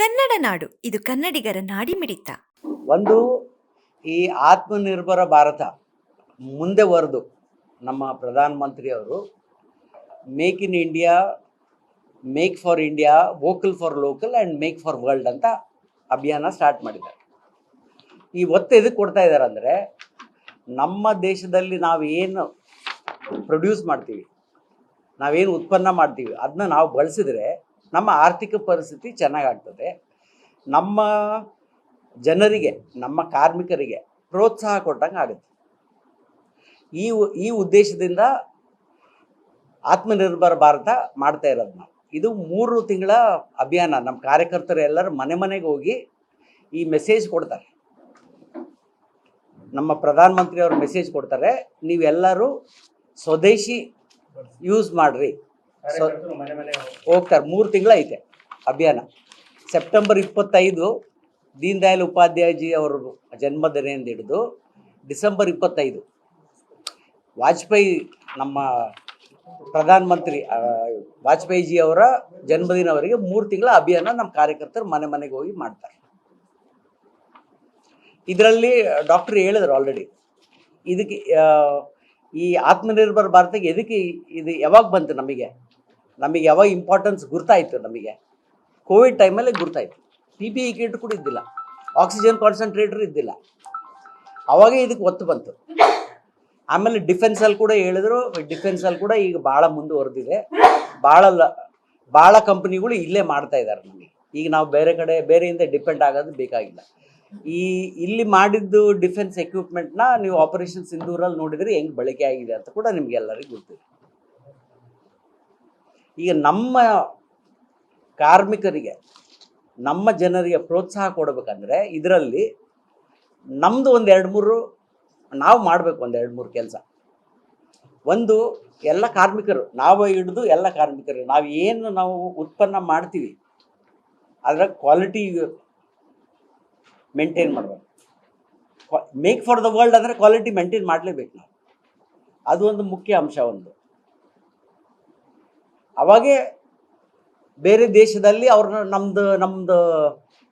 ಕನ್ನಡ ನಾಡು, ಇದು ಕನ್ನಡಿಗರ ನಾಡಿಮಿಡಿತ. ಒಂದು ಈ ಆತ್ಮನಿರ್ಭರ ಭಾರತ ಮುಂದೆ ವರೆದು ನಮ್ಮ ಪ್ರಧಾನಮಂತ್ರಿಯವರು make in India, make for India, vocal for local and make for world ಅಂತ ಅಭಿಯಾನ ಸ್ಟಾರ್ಟ್ ಮಾಡಿದ್ದಾರೆ. ಈ ಒತ್ತು ಇದಕ್ಕೆ ಕೊಡ್ತಾ ಇದ್ದಾರೆ ಅಂದರೆ ನಮ್ಮ ದೇಶದಲ್ಲಿ ನಾವು ಏನು ಪ್ರೊಡ್ಯೂಸ್ ಮಾಡ್ತೀವಿ, ನಾವೇನು ಉತ್ಪನ್ನ ಮಾಡ್ತೀವಿ ಅದನ್ನ ನಾವು ಬಳಸಿದ್ರೆ ನಮ್ಮ ಆರ್ಥಿಕ ಪರಿಸ್ಥಿತಿ ಚೆನ್ನಾಗಾಗ್ತದೆ. ನಮ್ಮ ಜನರಿಗೆ, ನಮ್ಮ ಕಾರ್ಮಿಕರಿಗೆ ಪ್ರೋತ್ಸಾಹ ಕೊಟ್ಟಂಗೆ ಆಗುತ್ತೆ. ಈ ಈ ಉದ್ದೇಶದಿಂದ ಆತ್ಮನಿರ್ಭರ ಭಾರತ ಮಾಡ್ತಾ ಇರೋದು ನಾವು. ಇದು ಮೂರು ತಿಂಗಳ ಅಭಿಯಾನ. ನಮ್ಮ ಕಾರ್ಯಕರ್ತರು ಎಲ್ಲರೂ ಮನೆ ಮನೆಗೆ ಹೋಗಿ ಈ ಮೆಸೇಜ್ ಕೊಡ್ತಾರೆ. ನಮ್ಮ ಪ್ರಧಾನಮಂತ್ರಿ ಅವರು ಮೆಸೇಜ್ ಕೊಡ್ತಾರೆ, ನೀವೆಲ್ಲರೂ ಸ್ವದೇಶಿ ಯೂಸ್ ಮಾಡ್ರಿ. ಸೊ ಹೋಗ್ತಾರೆ. ಮೂರು ತಿಂಗಳೈತೆ ಅಭಿಯಾನ. ಸೆಪ್ಟೆಂಬರ್ ಇಪ್ಪತ್ತೈದು ದೀನ್ ದಯಾಳ್ ಉಪಾಧ್ಯಾಯಜಿ ಅವರ ಜನ್ಮದಿನದಿಂದ ಹಿಡಿದು ಡಿಸೆಂಬರ್ ಇಪ್ಪತ್ತೈದು ವಾಜಪೇಯಿ ನಮ್ಮ ಪ್ರಧಾನಮಂತ್ರಿ ವಾಜಪೇಯಿಜಿ ಅವರ ಜನ್ಮದಿನವರೆಗೆ ಮೂರು ತಿಂಗಳ ಅಭಿಯಾನ ನಮ್ಮ ಕಾರ್ಯಕರ್ತರು ಮನೆ ಮನೆಗೆ ಹೋಗಿ ಮಾಡ್ತಾರೆ. ಇದರಲ್ಲಿ ಡಾಕ್ಟರ್ ಹೇಳಿದ್ರು ಆಲ್ರೆಡಿ. ಇದಕ್ಕೆ ಈ ಆತ್ಮನಿರ್ಭರ ಭಾರತಕ್ಕೆ ಎದಕ್ಕೆ ಇದು ಯಾವಾಗ ಬಂತು ನಮಗೆ? ನಮಗೆ ಯಾವಾಗ ಇಂಪಾರ್ಟೆನ್ಸ್ ಗುರ್ತಾಯಿತು ನಮಗೆ? ಕೋವಿಡ್ ಟೈಮಲ್ಲಿ ಗುರ್ತಾಯಿತು. ಪಿ ಪಿ ಇ ಕಿಟ್ ಕೂಡ ಇದ್ದಿಲ್ಲ. ಆಕ್ಸಿಜನ್ ಕಾನ್ಸಂಟ್ರೇಟರ್ ಇದ್ದಿಲ್ಲ. ಅವಾಗ ಇದಕ್ಕೆ ಒತ್ತು ಬಂತು. ಆಮೇಲೆ ಡಿಫೆನ್ಸಲ್ಲಿ ಕೂಡ ಹೇಳಿದ್ರು. ಡಿಫೆನ್ಸಲ್ಲಿ ಕೂಡ ಈಗ ಭಾಳ ಮುಂದುವರೆದಿದೆ. ಭಾಳ ಭಾಳ ಕಂಪ್ನಿಗಳು ಇಲ್ಲೇ ಮಾಡ್ತಾ ಇದ್ದಾರೆ ನಮಗೆ. ಈಗ ನಾವು ಬೇರೆ ಕಡೆ, ಬೇರೆಯಿಂದ ಡಿಪೆಂಡ್ ಆಗೋದು ಬೇಕಾಗಿಲ್ಲ. ಈ, ಇಲ್ಲಿ ಮಾಡಿದ್ದು ಡಿಫೆನ್ಸ್ ಎಕ್ವಿಪ್ಮೆಂಟ್ನ ನೀವು ಆಪರೇಷನ್ ಸಿಂಧೂರಲ್ಲಿ ನೋಡಿದರೆ ಹೆಂಗೆ ಬಳಕೆ ಆಗಿದೆ ಅಂತ ಕೂಡ ನಿಮಗೆಲ್ಲರಿಗೂ ಗೊತ್ತಿದೆ. ಈಗ ನಮ್ಮ ಕಾರ್ಮಿಕರಿಗೆ, ನಮ್ಮ ಜನರಿಗೆ ಪ್ರೋತ್ಸಾಹ ಕೊಡಬೇಕಂದ್ರೆ ಇದರಲ್ಲಿ ನಮ್ಮದು ಒಂದು ಎರಡು ಮೂರು, ನಾವು ಮಾಡಬೇಕು ಒಂದು ಎರಡು ಮೂರು ಕೆಲಸ. ಒಂದು ಎಲ್ಲ ಕಾರ್ಮಿಕರು, ನಾವು ಹಿಡಿದು ಎಲ್ಲ ಕಾರ್ಮಿಕರು, ನಾವು ಏನು ನಾವು ಉತ್ಪನ್ನ ಮಾಡ್ತೀವಿ, ಅದರ ಕ್ವಾಲಿಟಿ ಮೇಂಟೈನ್ ಮಾಡಬೇಕು. ಮೇಕ್ ಫಾರ್ ದ ವರ್ಲ್ಡ್ ಅಂದರೆ ಕ್ವಾಲಿಟಿ ಮೇಂಟೈನ್ ಮಾಡಲೇಬೇಕು ನಾವು. ಅದು ಒಂದು ಮುಖ್ಯ ಅಂಶ ಒಂದು. ಅವಾಗೇ ಬೇರೆ ದೇಶದಲ್ಲಿ ಅವ್ರನ್ನ ನಮ್ದು ನಮ್ದು,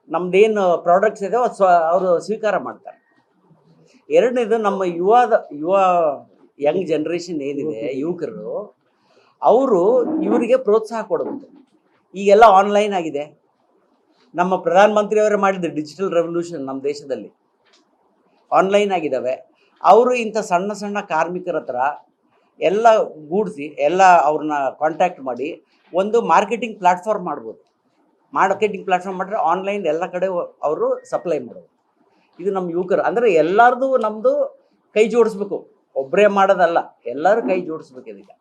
ನಮ್ದೇನು ಪ್ರಾಡಕ್ಟ್ಸ್ ಇದೆ ಸ್ವ, ಅವರು ಸ್ವೀಕಾರ ಮಾಡ್ತಾರೆ. ಎರಡನೇದು ನಮ್ಮ ಯುವದ, ಯುವ ಯಂಗ್ ಜನ್ರೇಷನ್ ಏನಿದೆ, ಯುವಕರು, ಅವರು ಇವರಿಗೆ ಪ್ರೋತ್ಸಾಹ ಕೊಡಬೇಕು. ಈಗೆಲ್ಲ ಆನ್ಲೈನ್ ಆಗಿದೆ. ನಮ್ಮ ಪ್ರಧಾನಮಂತ್ರಿಯವರೇ ಮಾಡಿದ ಡಿಜಿಟಲ್ ರೆವಲ್ಯೂಷನ್ ನಮ್ಮ ದೇಶದಲ್ಲಿ. ಆನ್ಲೈನ್ ಆಗಿದ್ದಾವೆ. ಅವರು ಇಂಥ ಸಣ್ಣ ಸಣ್ಣ ಕಾರ್ಮಿಕರ ಹತ್ರ ಎಲ್ಲ ಗೂಡಿಸಿ, ಎಲ್ಲ ಅವ್ರನ್ನ ಕಾಂಟ್ಯಾಕ್ಟ್ ಮಾಡಿ ಒಂದು ಮಾರ್ಕೆಟಿಂಗ್ ಪ್ಲಾಟ್ಫಾರ್ಮ್ ಮಾಡ್ಬೋದು. ಮಾರ್ಕೆಟಿಂಗ್ ಪ್ಲಾಟ್ಫಾರ್ಮ್ ಮಾಡಿದ್ರೆ ಆನ್ಲೈನ್ ಎಲ್ಲ ಕಡೆ ಅವರು ಸಪ್ಲೈ ಮಾಡೋದು ಇದು ನಮ್ಮ ಯುವಕರು. ಅಂದರೆ ಎಲ್ಲರದು ನಮ್ಮದು ಕೈ ಜೋಡಿಸ್ಬೇಕು. ಒಬ್ಬರೇ ಮಾಡೋದಲ್ಲ, ಎಲ್ಲರೂ ಕೈ ಜೋಡಿಸ್ಬೇಕು ಇದಕ್ಕೆ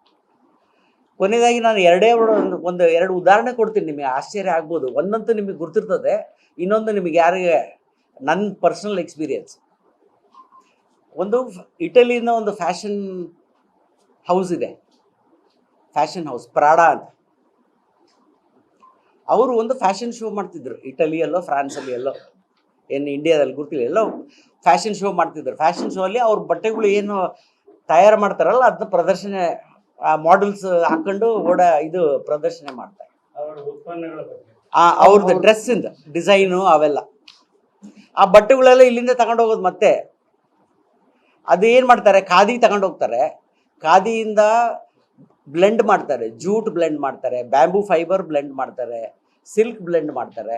ಕೊನೆಯದಾಗಿ ನಾನು ಎರಡೇ ಒಂದು ಒಂದು ಎರಡು ಉದಾಹರಣೆ ಕೊಡ್ತೀನಿ ನಿಮಗೆ. ಆಶ್ಚರ್ಯ ಆಗ್ಬೋದು. ಒಂದಂತೂ ನಿಮಗೆ ಗುರ್ತಿರ್ತದೆ, ಇನ್ನೊಂದು ನಿಮಗೆ ಯಾರಿಗೆ? ನನ್ನ ಪರ್ಸನಲ್ ಎಕ್ಸ್ಪೀರಿಯನ್ಸ್ ಒಂದು ಇಟಲಿನ ಒಂದು ಫ್ಯಾಷನ್ ಹೌಸ್ ಇದೆ. ಫ್ಯಾಷನ್ ಹೌಸ್ ಪ್ರಾಡಾ ಅಂತ. ಅವರು ಒಂದು ಫ್ಯಾಷನ್ ಶೋ ಮಾಡ್ತಿದ್ರು. ಇಟಲಿಯಲ್ಲೋ ಫ್ರಾನ್ಸಲ್ಲಿ ಎಲ್ಲೋ ಏನು ಇಂಡಿಯಾದಲ್ಲಿ ಗೊತ್ತಿಲ್ಲ ಎಲ್ಲೋ ಫ್ಯಾಷನ್ ಶೋ ಮಾಡ್ತಿದ್ರು. ಫ್ಯಾಷನ್ ಶೋ ಅಲ್ಲಿ ಅವ್ರ ಬಟ್ಟೆಗಳು ಏನು ತಯಾರು ಮಾಡ್ತಾರಲ್ಲ ಅದನ್ನ ಪ್ರದರ್ಶನ ಮಾಡೆಲ್ಸ್ ಹಾಕೊಂಡು ಓಡ ಇದು ಪ್ರದರ್ಶನ ಮಾಡ್ತಾರೆ. ಅವ್ರದ್ದು ಡ್ರೆಸ್ಸಿಂದ ಡಿಸೈನು ಅವೆಲ್ಲ. ಆ ಬಟ್ಟೆಗಳೆಲ್ಲ ಇಲ್ಲಿಂದ ತಗೊಂಡೋಗೋದು ಮತ್ತೆ. ಅದು ಏನು ಮಾಡ್ತಾರೆ ಖಾದಿ ತಗೊಂಡು ಹೋಗ್ತಾರೆ ಖಾದಿಯಿಂದ ಬ್ಲೆಂಡ್ ಮಾಡ್ತಾರೆ ಜೂಟ್ ಬ್ಲೆಂಡ್ ಮಾಡ್ತಾರೆ ಬ್ಯಾಂಬೂ ಫೈಬರ್ ಬ್ಲೆಂಡ್ ಮಾಡ್ತಾರೆ ಸಿಲ್ಕ್ ಬ್ಲೆಂಡ್ ಮಾಡ್ತಾರೆ.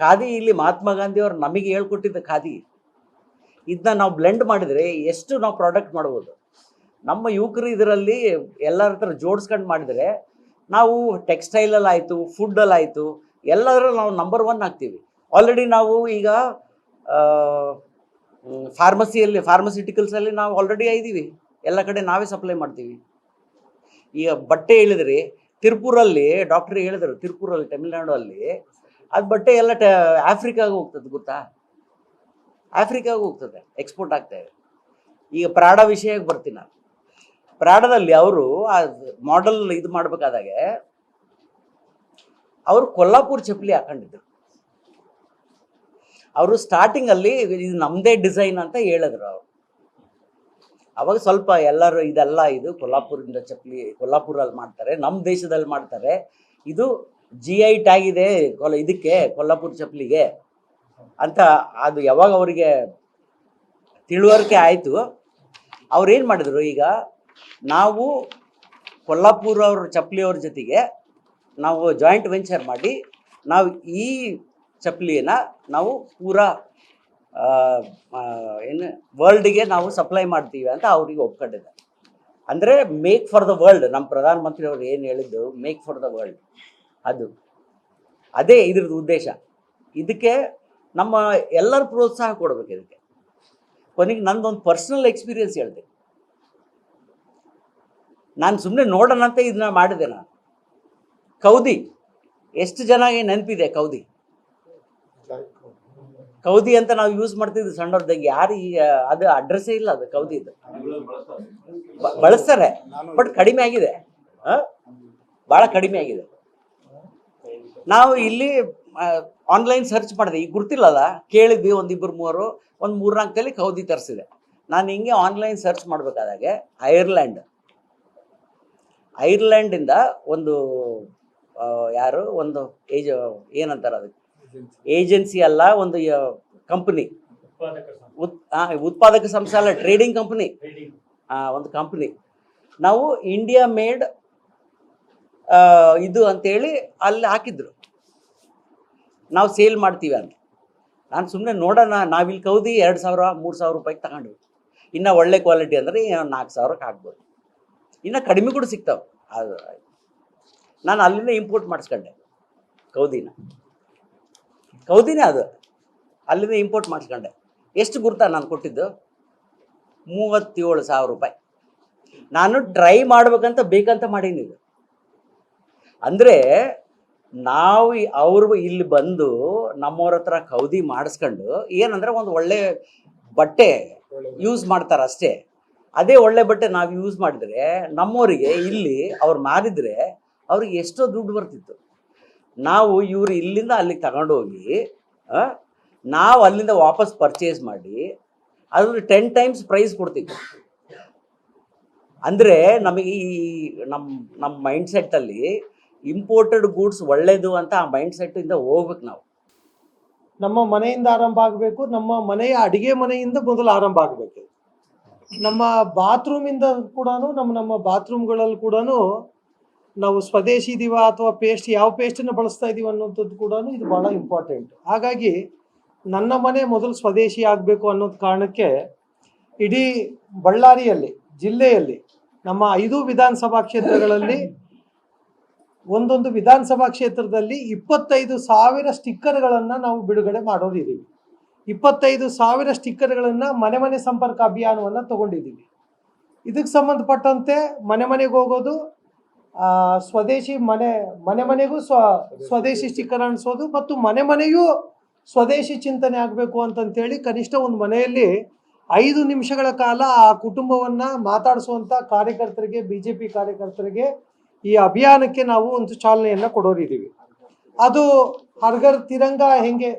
ಖಾದಿ ಇಲ್ಲಿ ಮಹಾತ್ಮ ಗಾಂಧಿಯವರು ನಮಗೆ ಹೇಳ್ಕೊಟ್ಟಿದ್ದ ಖಾದಿ. ಇದನ್ನ ನಾವು ಬ್ಲೆಂಡ್ ಮಾಡಿದರೆ ಎಷ್ಟು ನಾವು ಪ್ರಾಡಕ್ಟ್ ಮಾಡ್ಬೋದು. ನಮ್ಮ ಯುವಕರು ಇದರಲ್ಲಿ ಎಲ್ಲರ ಹತ್ರ ಜೋಡಿಸ್ಕೊಂಡು ಮಾಡಿದರೆ ನಾವು ಟೆಕ್ಸ್ಟೈಲಲ್ಲಿ ಆಯಿತು ಫುಡ್ಡಲ್ಲಿ ಆಯಿತು ಎಲ್ಲದರಲ್ಲೂ ನಾವು ನಂಬರ್ ಒನ್ ಆಗ್ತೀವಿ. ಆಲ್ರೆಡಿ ನಾವು ಈಗ ಫಾರ್ಮಸಿಯಲ್ಲಿ ಫಾರ್ಮಸಿಟಿಕಲ್ಸಲ್ಲಿ ನಾವು ಆಲ್ರೆಡಿ ಇದ್ದೀವಿ ಎಲ್ಲ ಕಡೆ ನಾವೇ ಸಪ್ಲೈ ಮಾಡ್ತೀವಿ. ಈಗ ಬಟ್ಟೆ ಹೇಳಿದ್ರಿ, ತಿರುಪುರಲ್ಲಿ ಡಾಕ್ಟರ್ ಹೇಳಿದರು, ತಿರುಪುರಲ್ಲಿ ತಮಿಳ್ನಾಡು ಅಲ್ಲಿ ಅದು ಬಟ್ಟೆ ಎಲ್ಲ ಟ, ಆಫ್ರಿಕಾಗೆ ಹೋಗ್ತದೆ ಗೊತ್ತಾ? ಆಫ್ರಿಕಾಗೆ ಹೋಗ್ತದೆ ಎಕ್ಸ್ಪೋರ್ಟ್ ಆಗ್ತಾ ಇದೆ. ಈಗ ಪ್ರಾಡ ವಿಷಯಕ್ಕೆ ಬರ್ತೀನಿ ನಾನು. ಪ್ರಾಡದಲ್ಲಿ ಅವರು ಆ ಮಾಡೆಲ್ ಇದು ಮಾಡಬೇಕಾದಾಗ ಅವರು ಕೊಲ್ಲಾಪುರ್ ಚಪ್ಪಲಿ ಹಾಕೊಂಡಿದ್ರು. ಅವರು ಸ್ಟಾರ್ಟಿಂಗಲ್ಲಿ ಇದು ನಮ್ಮದೇ ಡಿಸೈನ್ ಅಂತ ಹೇಳಿದ್ರು ಅವರು. ಅವಾಗ ಸ್ವಲ್ಪ ಎಲ್ಲರೂ ಇದೆಲ್ಲ ಇದು ಕೊಲ್ಲಾಪುರದಿಂದ ಚಪ್ಪಲಿ ಕೊಲ್ಲಾಪುರಲ್ಲಿ ಮಾಡ್ತಾರೆ ನಮ್ಮ ದೇಶದಲ್ಲಿ ಮಾಡ್ತಾರೆ. ಇದು ಜಿ ಐ ಟ್ಯಾಗ್ ಕೊಲ್ಲ ಇದಕ್ಕೆ ಕೊಲ್ಲಾಪುರ ಚಪ್ಪಲಿಗೆ ಅಂತ ಅದು ಯಾವಾಗ ಅವರಿಗೆ ತಿಳುವಳಿಕೆ ಆಯಿತು ಅವ್ರೇನು ಮಾಡಿದ್ರು ಈಗ ನಾವು ಕೊಲ್ಲಾಪುರ ಅವ್ರ ಚಪ್ಪಲಿಯವ್ರ ಜೊತೆಗೆ ನಾವು ಜಾಯಿಂಟ್ ವೆಂಚರ್ ಮಾಡಿ, ನಾವು ಈ ಚಪ್ಪಲಿನ ನಾವು ಪೂರಾ ಏನು ವರ್ಲ್ಡ್ಗೆ ನಾವು ಸಪ್ಲೈ ಮಾಡ್ತೀವಿ ಅಂತ ಅವ್ರಿಗೆ ಒಪ್ಕೊಂಡಿದ್ದಾರೆ ಅಂದರೆ ಮೇಕ್ ಫಾರ್ ದ ವರ್ಲ್ಡ್ ನಮ್ಮ ಪ್ರಧಾನಮಂತ್ರಿ ಅವರು ಏನು ಹೇಳಿದ್ದು? ಮೇಕ್ ಫಾರ್ ದ ವರ್ಲ್ಡ್ ಅದು. ಅದೇ ಇದ್ರದ್ದು ಉದ್ದೇಶ. ಇದಕ್ಕೆ ನಮ್ಮ ಎಲ್ಲರ ಪ್ರೋತ್ಸಾಹ ಕೊಡಬೇಕು ಇದಕ್ಕೆ. ಕೊನೆಗೆ ನಂದೊಂದು ಪರ್ಸ್ನಲ್ ಎಕ್ಸ್ಪೀರಿಯನ್ಸ್ ಹೇಳಿದೆ. ನಾನು ಸುಮ್ಮನೆ ನೋಡೋಣ ಅಂತ ಇದನ್ನ ಮಾಡಿದೆ ನಾನು. ಕೌದಿ. ಎಷ್ಟು ಜನ ನೆನಪಿದೆ ಕೌದಿ? ಕೌದಿ ಅಂತ ನಾವು ಯೂಸ್ ಮಾಡ್ತಿದ್ವಿ ಸಣ್ಣವ್ರದಾಗ. ಯಾರು ಈಗ ಅದು ಅಡ್ರೆಸ್ಸೇ ಇಲ್ಲ ಅದು ಕೌದಿ ಇದು. ಬಳಸ್ತಾರೆ ಬಟ್ ಕಡಿಮೆ ಆಗಿದೆ. ಭಾಳ ಕಡಿಮೆ ಆಗಿದೆ. ನಾವು ಇಲ್ಲಿ ಆನ್ಲೈನ್ ಸರ್ಚ್ ಮಾಡಿದೆ. ಈಗ ಗುರ್ತಿಲ್ಲಲ್ಲ? ಕೇಳಿದ್ವಿ ಒಂದಿಬ್ಬರು ಮೂವರು, ಒಂದು ಮೂರ್ನಾಲ್ಕಲ್ಲಿ ಕೌದಿ ತರಿಸಿದೆ. ನಾನು ಹಿಂಗೆ ಆನ್ಲೈನ್ ಸರ್ಚ್ ಮಾಡಬೇಕಾದಾಗೆ ಐರ್ಲ್ಯಾಂಡ್ ಐರ್ಲ್ಯಾಂಡಿಂದ ಒಂದು ಯಾರು? ಒಂದು ಏಜ್, ಏನಂತಾರೆ ಅದಕ್ಕೆ? ಏಜೆನ್ಸಿ ಅಲ್ಲ ಒಂದು ಕಂಪನಿ. ಉತ್ಪಾದಕ ಸಂಸ್ಥೆ. ಅಲ್ಲ ಟ್ರೇಡಿಂಗ್ ಕಂಪನಿ. ಒಂದು ಕಂಪ್ನಿ. ನಾವು ಇಂಡಿಯಾ ಮೇಡ್ ಇದು ಅಂತೇಳಿ ಅಲ್ಲಿ ಹಾಕಿದ್ರು. ನಾವು ಸೇಲ್ ಮಾಡ್ತೀವಿ ಅಂತ ನಾನು ಸುಮ್ಮನೆ ನೋಡೋಣ ನಾವಿಲ್ಲಿ ಕೌದಿ ಎರಡು ಸಾವಿರ ಮೂರು ಸಾವಿರ ರೂಪಾಯಿಗೆ ತಗೊಂಡು ಇನ್ನು ಒಳ್ಳೆ ಕ್ವಾಲಿಟಿ ಅಂದರೆ ನಾಲ್ಕು ಸಾವಿರಕ್ಕೆ ಹಾಕ್ಬೋದು ಇನ್ನು ಕಡಿಮೆ ಕೂಡ ಸಿಗ್ತಾವೆ. ಅದು ನಾನು ಅಲ್ಲಿಂದ ಇಂಪೋರ್ಟ್ ಮಾಡಿಸ್ಕೊಂಡೆ ಕೌದಿನ. ಕೌದಿನೇ ಅದು. ಅಲ್ಲಿಂದ ಇಂಪೋರ್ಟ್ ಮಾಡಿಸ್ಕೊಂಡೆ. ಎಷ್ಟು ಗುರ್ತಾ ನಾನು ಕೊಟ್ಟಿದ್ದು? ಮೂವತ್ತೇಳು ಸಾವಿರ ರೂಪಾಯಿ. ನಾನು ಟ್ರೈ ಮಾಡ್ಬೇಕಂತ ಬೇಕಂತ ಮಾಡೀನಿ ಇದು. ಅಂದರೆ ನಾವು ಅವರು ಇಲ್ಲಿ ಬಂದು ನಮ್ಮವ್ರ ಹತ್ರ ಕೌದಿ ಮಾಡಿಸ್ಕೊಂಡು, ಏನಂದ್ರೆ ಒಂದು ಒಳ್ಳೆ ಬಟ್ಟೆ ಯೂಸ್ ಮಾಡ್ತಾರೆ ಅಷ್ಟೇ. ಅದೇ ಒಳ್ಳೆ ಬಟ್ಟೆ ನಾವು ಯೂಸ್ ಮಾಡಿದ್ರೆ ನಮ್ಮವರಿಗೆ ಇಲ್ಲಿ ಅವ್ರು ಮಾರಿದ್ರೆ ಅವ್ರಿಗೆ ಎಷ್ಟೋ ದುಡ್ಡು ಬರ್ತಿತ್ತು. ನಾವು ಇವರು ಇಲ್ಲಿಂದ ಅಲ್ಲಿಗೆ ತಗೊಂಡೋಗಿ ನಾವು ಅಲ್ಲಿಂದ ವಾಪಸ್ ಪರ್ಚೇಸ್ ಮಾಡಿ ಅದ್ರ ಟೆನ್ ಟೈಮ್ಸ್ ಪ್ರೈಸ್ ಕೊಡ್ತೀವಿ. ಅಂದರೆ ನಮಗೆ ಈ ನಮ್ಮ ನಮ್ಮ ಮೈಂಡ್ ಸೆಟ್ಟಲ್ಲಿ ಇಂಪೋರ್ಟೆಡ್ ಗೂಡ್ಸ್ ಒಳ್ಳೇದು ಅಂತ ಆ ಮೈಂಡ್ ಸೆಟ್ಟಿಂದ ಹೋಗ್ಬೇಕು ನಾವು. ನಮ್ಮ ಮನೆಯಿಂದ ಆರಂಭ ಆಗಬೇಕು, ನಮ್ಮ ಮನೆಯ ಅಡಿಗೆ ಮನೆಯಿಂದ ಮೊದಲು ಆರಂಭ ಆಗಬೇಕು. ನಮ್ಮ ಬಾತ್ರೂಮಿಂದ ಕೂಡ ನಮ್ಮ ನಮ್ಮ ಬಾತ್ರೂಮ್ಗಳಲ್ಲಿ ಕೂಡ ನಾವು ಸ್ವದೇಶಿ ಇದೀವ ಅಥವಾ ಪೇಸ್ಟ್ ಯಾವ ಪೇಸ್ಟನ್ನು ಬಳಸ್ತಾ ಇದೀವಿ ಅನ್ನೋಂಥದ್ದು ಕೂಡ ಇದು ಬಹಳ ಇಂಪಾರ್ಟೆಂಟ್ ಹಾಗಾಗಿ ನನ್ನ ಮನೆ ಮೊದಲು ಸ್ವದೇಶಿ ಆಗಬೇಕು ಅನ್ನೋದು ಕಾರಣಕ್ಕೆ ಇಡೀ ಬಳ್ಳಾರಿಯಲ್ಲಿ, ಜಿಲ್ಲೆಯಲ್ಲಿ ನಮ್ಮ ಐದು ವಿಧಾನಸಭಾ ಕ್ಷೇತ್ರಗಳಲ್ಲಿ ಒಂದೊಂದು ವಿಧಾನಸಭಾ ಕ್ಷೇತ್ರದಲ್ಲಿ ಇಪ್ಪತ್ತೈದು ಸಾವಿರ ಸ್ಟಿಕ್ಕರ್ಗಳನ್ನು ನಾವು ಬಿಡುಗಡೆ ಮಾಡೋದಿದ್ದೀವಿ ಇಪ್ಪತ್ತೈದು ಸಾವಿರ ಸ್ಟಿಕ್ಕರ್ಗಳನ್ನು ಮನೆ ಮನೆ ಸಂಪರ್ಕ ಅಭಿಯಾನವನ್ನು ತಗೊಂಡಿದ್ದೀವಿ ಇದಕ್ಕೆ ಸಂಬಂಧಪಟ್ಟಂತೆ ಮನೆ ಮನೆಗೆ ಹೋಗೋದು ಸ್ವದೇಶಿ ಮನೆ ಮನೆ ಮನೆಗೂ ಸ್ವ, ಸ್ವದೇಶಿ ಸ್ಟಿಕ್ಕರ್ ಅಣಿಸೋದು ಮತ್ತು ಮನೆ ಮನೆಯೂ ಸ್ವದೇಶಿ ಚಿಂತನೆ ಆಗಬೇಕು ಅಂತಂತೇಳಿ ಕನಿಷ್ಠ ಒಂದು ಮನೆಯಲ್ಲಿ ಐದು ನಿಮಿಷಗಳ ಕಾಲ ಆ ಕುಟುಂಬವನ್ನು ಮಾತಾಡಿಸುವಂಥ ಕಾರ್ಯಕರ್ತರಿಗೆ ಬಿ ಜೆ ಪಿ ಕಾರ್ಯಕರ್ತರಿಗೆ ಈ ಅಭಿಯಾನಕ್ಕೆ ನಾವು ಒಂದು ಚಾಲನೆಯನ್ನು ಕೊಡೋರಿದ್ದೀವಿ. ಅದು ಹರ್ಗರ್ ತಿರಂಗ ಹೆಂಗೆ?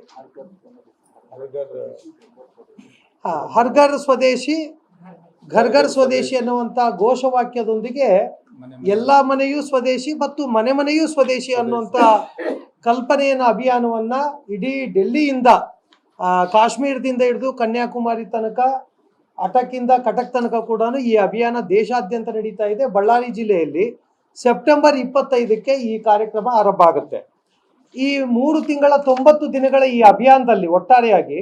ಹರ್ಗರ್ ಸ್ವದೇಶಿ, ಘರ್ಘರ್ ಸ್ವದೇಶಿ ಅನ್ನುವಂಥ ಘೋಷವಾಕ್ಯದೊಂದಿಗೆ ಎಲ್ಲ ಮನೆಯೂ ಸ್ವದೇಶಿ ಮತ್ತು ಮನೆ ಮನೆಯೂ ಸ್ವದೇಶಿ ಅನ್ನುವಂಥ ಕಲ್ಪನೆಯನ್ನ ಅಭಿಯಾನವನ್ನ ಇಡೀ ಡೆಲ್ಲಿಯಿಂದ ಕಾಶ್ಮೀರದಿಂದ ಹಿಡಿದು ಕನ್ಯಾಕುಮಾರಿ ತನಕ ಅಟಕಿಂದ ಕಟಕ್ ತನಕ ಕೂಡ ಈ ಅಭಿಯಾನ ದೇಶಾದ್ಯಂತ ನಡೀತಾ ಇದೆ. ಬಳ್ಳಾರಿ ಜಿಲ್ಲೆಯಲ್ಲಿ ಸೆಪ್ಟೆಂಬರ್ ಇಪ್ಪತ್ತೈದಕ್ಕೆ ಈ ಕಾರ್ಯಕ್ರಮ ಆರಂಭ ಆಗುತ್ತೆ. ಈ ಮೂರು ತಿಂಗಳ ತೊಂಬತ್ತು ದಿನಗಳ ಈ ಅಭಿಯಾನದಲ್ಲಿ ಒಟ್ಟಾರೆಯಾಗಿ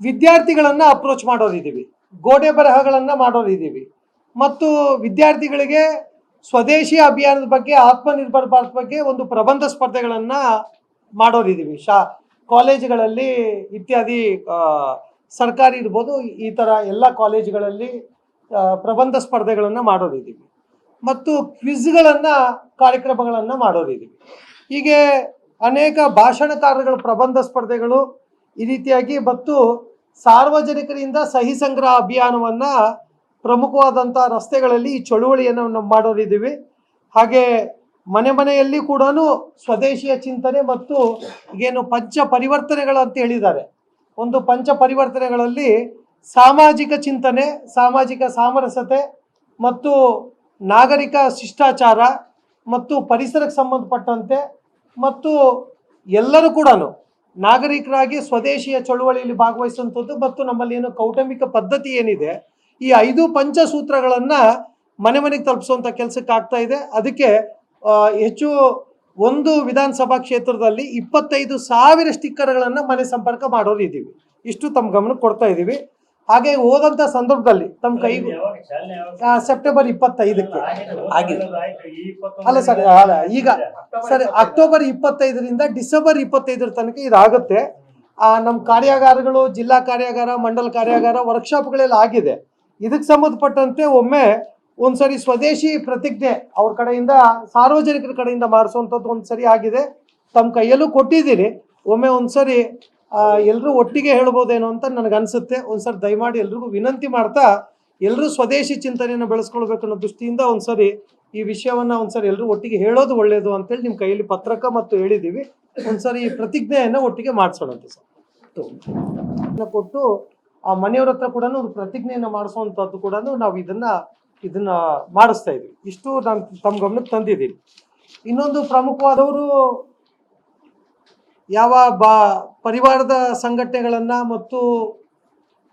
ವಿದ್ಯಾರ್ಥಿಗಳನ್ನು ಅಪ್ರೋಚ್ ಮಾಡೋರಿದ್ದೀವಿ. ಗೋಡೆ ಬರಹಗಳನ್ನು ಮಾಡೋರಿದ್ದೀವಿ. ಮತ್ತು ವಿದ್ಯಾರ್ಥಿಗಳಿಗೆ ಸ್ವದೇಶಿ ಅಭಿಯಾನದ ಬಗ್ಗೆ, ಆತ್ಮನಿರ್ಭರ್ ಭಾರತ್ ಬಗ್ಗೆ ಒಂದು ಪ್ರಬಂಧ ಸ್ಪರ್ಧೆಗಳನ್ನು ಮಾಡೋರಿದ್ದೀವಿ ಶಾ, ಕಾಲೇಜುಗಳಲ್ಲಿ ಇತ್ಯಾದಿ ಸರ್ಕಾರಿ ಇರ್ಬೋದು, ಈ ಥರ ಎಲ್ಲ ಕಾಲೇಜುಗಳಲ್ಲಿ ಪ್ರಬಂಧ ಸ್ಪರ್ಧೆಗಳನ್ನು ಮಾಡೋರಿದ್ದೀವಿ ಮತ್ತು ಕ್ವಿಜ್ಗಳನ್ನು, ಕಾರ್ಯಕ್ರಮಗಳನ್ನು ಮಾಡೋರಿದ್ದೀವಿ ಹೀಗೆ ಅನೇಕ ಭಾಷಣಕಾರಗಳ ಪ್ರಬಂಧ ಸ್ಪರ್ಧೆಗಳು ಈ ರೀತಿಯಾಗಿ, ಮತ್ತು ಸಾರ್ವಜನಿಕರಿಂದ ಸಹಿ ಸಂಗ್ರಹ ಅಭಿಯಾನವನ್ನು ಪ್ರಮುಖವಾದಂಥ ರಸ್ತೆಗಳಲ್ಲಿ ಈ ಚಳುವಳಿಯನ್ನು ನಾವು ಮಾಡೋರಿದ್ದೀವಿ. ಹಾಗೆ ಮನೆ ಮನೆಯಲ್ಲಿ ಕೂಡ ಸ್ವದೇಶಿಯ ಚಿಂತನೆ ಮತ್ತು ಏನು ಪಂಚ ಪರಿವರ್ತನೆಗಳು ಅಂತ ಹೇಳಿದ್ದಾರೆ. ಒಂದು ಪಂಚ ಪರಿವರ್ತನೆಗಳಲ್ಲಿ ಸಾಮಾಜಿಕ ಚಿಂತನೆ, ಸಾಮಾಜಿಕ ಸಾಮರಸ್ಯತೆ ಮತ್ತು ನಾಗರಿಕ ಶಿಷ್ಟಾಚಾರ ಮತ್ತು ಪರಿಸರಕ್ಕೆ ಸಂಬಂಧಪಟ್ಟಂತೆ ಮತ್ತು ಎಲ್ಲರೂ ಕೂಡ ನಾಗರಿಕರಾಗಿ ಸ್ವದೇಶಿಯ ಚಳುವಳಿಯಲ್ಲಿ ಭಾಗವಹಿಸುವಂಥದ್ದು ಮತ್ತು ನಮ್ಮಲ್ಲಿ ಏನು ಕೌಟುಂಬಿಕ ಪದ್ಧತಿ ಏನಿದೆ ಈ ಐದು ಪಂಚಸೂತ್ರಗಳನ್ನ ಮನೆ ಮನೆಗೆ ತಲುಪಿಸುವಂಥ ಕೆಲಸಕ್ಕೆ ಆಗ್ತಾ ಇದೆ. ಅದಕ್ಕೆ ಆ, ಹೆಚ್ಚು ಒಂದು ವಿಧಾನಸಭಾ ಕ್ಷೇತ್ರದಲ್ಲಿ ಇಪ್ಪತ್ತೈದು ಸಾವಿರ ಸ್ಟಿಕ್ಕರ್ಗಳನ್ನು ಮನೆ ಸಂಪರ್ಕ ಮಾಡೋರು ಇದ್ದೀವಿ. ಇಷ್ಟು ತಮ್ಮ ಗಮನಕ್ಕೆ ಕೊಡ್ತಾ ಇದ್ದೀವಿ. ಹಾಗೆ ಹೋದಂಥ ಸಂದರ್ಭದಲ್ಲಿ ತಮ್ಮ ಕೈಗೂ ಆ, ಸೆಪ್ಟೆಂಬರ್ ಇಪ್ಪತ್ತೈದಕ್ಕೆ. ಆಗಿದೆ. ಅಲ್ಲ ಸರ್ ಅಲ್ಲ ಈಗ ಸರ್ ಅಕ್ಟೋಬರ್ ಇಪ್ಪತ್ತೈದರಿಂದ ಡಿಸೆಂಬರ್ ಇಪ್ಪತ್ತೈದರ ತನಕ ಇದಾಗುತ್ತೆ. ಆ, ನಮ್ಮ ಕಾರ್ಯಾಗಾರಗಳು ಜಿಲ್ಲಾ ಕಾರ್ಯಾಗಾರ ಮಂಡಲ ಕಾರ್ಯಾಗಾರ ವರ್ಕ್ಶಾಪ್ಗಳೆಲ್ಲ ಆಗಿದೆ. ಇದಕ್ಕೆ ಸಂಬಂಧಪಟ್ಟಂತೆ ಒಮ್ಮೆ ಒಂದ್ಸರಿ ಸ್ವದೇಶಿ ಪ್ರತಿಜ್ಞೆ ಅವ್ರ ಕಡೆಯಿಂದ, ಸಾರ್ವಜನಿಕರ ಕಡೆಯಿಂದ ಮಾಡಿಸುವಂಥದ್ದು ಒಂದ್ಸರಿ ಆಗಿದೆ. ತಮ್ಮ ಕೈಯಲ್ಲೂ ಕೊಟ್ಟಿದ್ದೀರಿ. ಒಮ್ಮೆ ಒಂದ್ಸರಿ ಎಲ್ಲರೂ ಒಟ್ಟಿಗೆ ಹೇಳ್ಬೋದೇನೋ ಅಂತ ನನಗೆ ಅನ್ಸುತ್ತೆ. ಒಂದ್ಸರಿ ದಯಮಾಡಿ ಎಲ್ರಿಗೂ ವಿನಂತಿ ಮಾಡ್ತಾ ಎಲ್ಲರೂ ಸ್ವದೇಶಿ ಚಿಂತನೆಯನ್ನು ಬೆಳೆಸ್ಕೊಳ್ಬೇಕು ಅನ್ನೋ ದೃಷ್ಟಿಯಿಂದ ಒಂದ್ಸರಿ ಈ ವಿಷಯವನ್ನ ಒಂದ್ಸರಿ ಎಲ್ಲರೂ ಒಟ್ಟಿಗೆ ಹೇಳೋದು ಒಳ್ಳೇದು ಅಂತೇಳಿ ನಿಮ್ಮ ಕೈಯಲ್ಲಿ ಪತ್ರಕ ಮತ್ತು ಹೇಳಿದ್ದೀವಿ ಒಂದ್ಸರಿ ಈ ಪ್ರತಿಜ್ಞೆಯನ್ನು ಒಟ್ಟಿಗೆ ಮಾಡಿಸೋಣಂತೆ ಸರ್. ಕೊಟ್ಟು ಆ ಮನೆಯವ್ರ ಹತ್ರ ಕೂಡ ಒಂದು ಪ್ರತಿಜ್ಞೆಯನ್ನು ಮಾಡಿಸುವಂಥದ್ದು ಕೂಡ ನಾವು ಇದನ್ನ ಇದನ್ನ ಮಾಡಿಸ್ತಾ ಇದ್ವಿ. ಇಷ್ಟು ನಾನು ತಮ್ಮ ಗಮನಕ್ಕೆ ತಂದಿದ್ದೀನಿ. ಇನ್ನೊಂದು ಪ್ರಮುಖವಾದವರು ಯಾವ ಬಾ, ಪರಿವಾರದ ಸಂಘಟನೆಗಳನ್ನ ಮತ್ತು